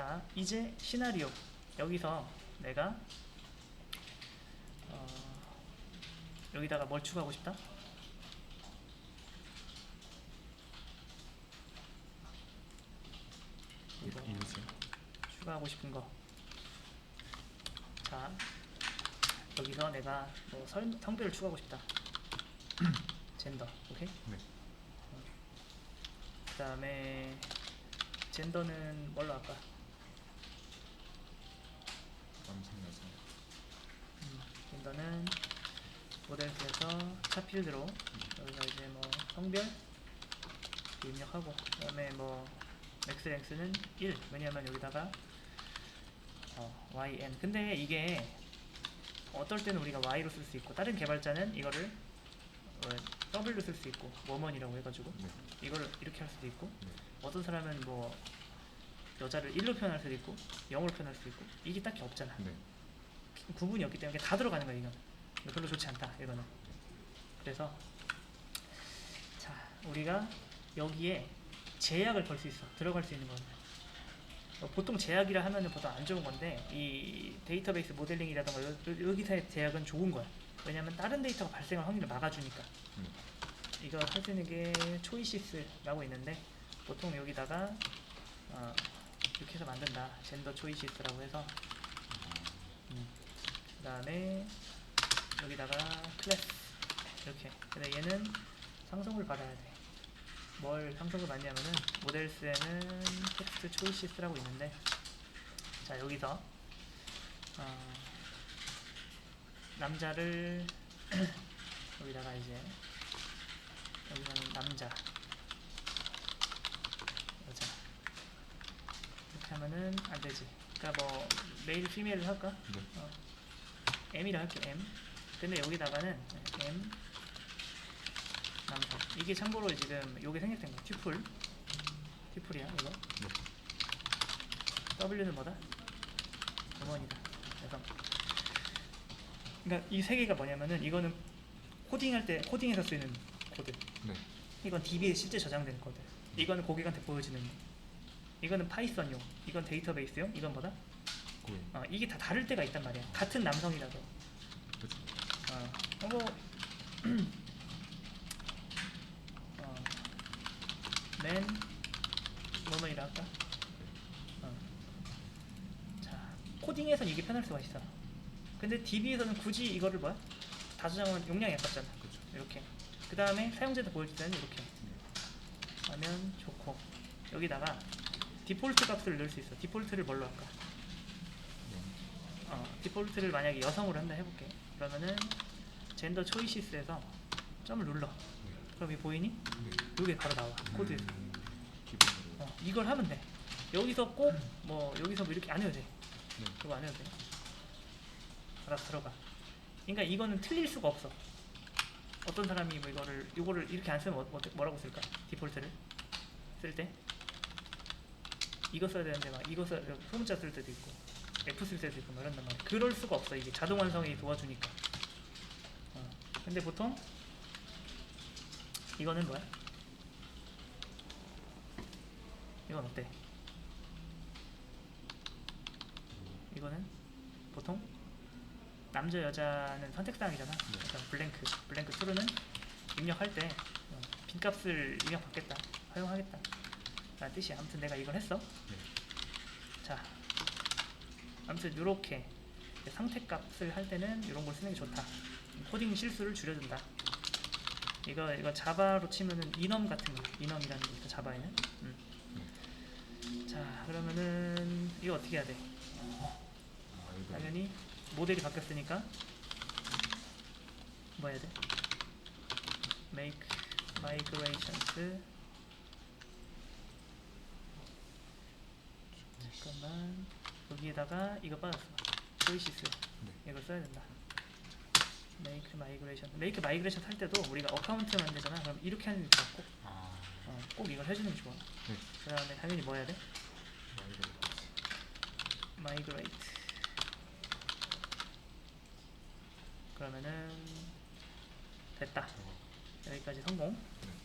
자, 이제 시나리오 여기서 내가 어, 여기다가 뭘 추가하고 싶다? 이거 추가하고 싶은 거. 자, 여기서 내가 뭐 설, 성별을 추가하고 싶다. 젠더, 오케이? 네. 그 다음에 젠더는 뭘로 할까? 남성 여성 음, 젠더는 모델스에서 차필드로 여기서 이제 뭐 성별 입력하고 그 다음에 뭐 x x는 1 왜냐하면 여기다가 어, yn 근데 이게 어떨 때는 우리가 y로 쓸 수 있고 다른 개발자는 이거를 어, w로 쓸수 있고 워먼이라고 해가지고 네. 이거를 이렇게 할 수도 있고 네. 어떤 사람은 뭐 여자를 1로 표현할 수도 있고 0으로 표현할 수도 있고 이게 딱히 없잖아. 네. 구분이 없기 때문에 다 들어가는 거야 이건 별로 좋지 않다 이거는. 그래서 자 우리가 여기에 제약을 걸 수 있어. 들어갈 수 있는 거는 어, 보통 제약이라 하면은 보통 안 좋은 건데 이 데이터베이스 모델링이라던가 여- 여기서의 제약은 좋은 거야. 왜냐면 다른 데이터가 발생할 확률을 막아주니까. 네. 이거 할 수 있는 게 초이시스라고 있는데 보통 여기다가 어, 이렇게 해서 만든다. 젠더 초이시스라고 해서. 음. 그 다음에 여기다가 클래스. 이렇게. 근데 얘는 상속을 받아야 돼. 뭘 상속을 받냐면은 모델스에는 텍스트 초이시스라고 있는데. 자 여기서 어, 남자를 여기다가 이제 여기서는 남자 이렇게 하면은 안 되지. 그러니까 뭐 메일 피메일을 할까? 네. 어, M이라 할게 M. 근데 여기다가는 M 남성. 이게 참고로 지금 요게 생략된 거야. 튜플. 튜플이야 이거. 네. W는 뭐다? 음원이다. 여성. 그러니까 이 세 개가 뭐냐면은 이거는 코딩할 때 코딩에서 쓰이는 코드. 네. 이건 DB에 실제 저장된 코드. 이거는 고객한테 보여지는 거. 이거는 파이썬용. 이건 데이터베이스용. 이건 뭐다? 고인 어, 이게 다 다를 때가 있단 말이야. 같은 남성이라도. 그렇죠. 어, 어, 뭐, 어, 맨, 뭐뭐이라 할까? 어. 자, 코딩에선 이게 편할 수가 있어. 근데 DB에서는 굳이 이거를 뭐야? 다 저장하면 용량이 아깝잖아. 그렇죠. 이렇게. 그 다음에 사용자도 보여줄 때는 이렇게 네. 하면 좋고 여기다가 디폴트 값을 넣을 수 있어. 디폴트를 뭘로 할까? 네. 어, 디폴트를 만약에 여성으로 한다 해볼게. 그러면은 젠더 초이시스에서 점을 눌러. 네. 그럼 이 보이니? 네. 이게 바로 나와. 코드에서. 어, 이걸 하면 돼. 여기서 꼭 뭐 여기서 뭐 이렇게 안 해도 돼. 네. 그거 안 해도 돼. 알아서 들어가. 그러니까 이거는 틀릴 수가 없어. 어떤 사람이 뭐 이거를 이거를 이렇게 안 쓰면 뭐, 뭐, 뭐라고 쓸까? 디폴트를 쓸 때 이거 써야 되는데 막 이거 써 소문자 쓸 때도 있고 F 쓸 때도 있고 뭐 이런단 말이야. 그럴 수가 없어 이게 자동 완성이 도와주니까. 어. 근데 보통 이거는 뭐야? 이건 어때? 이거는 보통 남자 여자는 선택사항이잖아. 그러니까 블랭크 블랭크 트루는 입력할 때 어, 빈값을 입력받겠다, 활용하겠다. 라는 뜻이야. 아무튼 내가 이걸 했어. 네. 자, 아무튼 이렇게 상태값을 할 때는 이런 걸 쓰는 게 좋다. 코딩 실수를 줄여준다. 이거 이거 자바로 치면은 이넘 같은 거, 이넘이라는 게 있어 자바에는. 음. 자, 그러면은 이거 어떻게 해야 돼? 아, 당연히 모델이 바뀌었으니까 뭐 해야 돼? make migrations 잠깐만 여기에다가 이거 빠졌어. 초이시스 네. 이걸 써야 된다. Make migration. Make migration 할 때도 우리가 어카운트 만들잖아. 그럼 이렇게 하는 게 꼭, 아, 어, 꼭 이걸 해주는 게 좋아. 네. 그 다음에 당연히 뭐 해야 돼? 아, 이거 migrate. 그러면은 됐다. 저거 여기까지 성공. 네.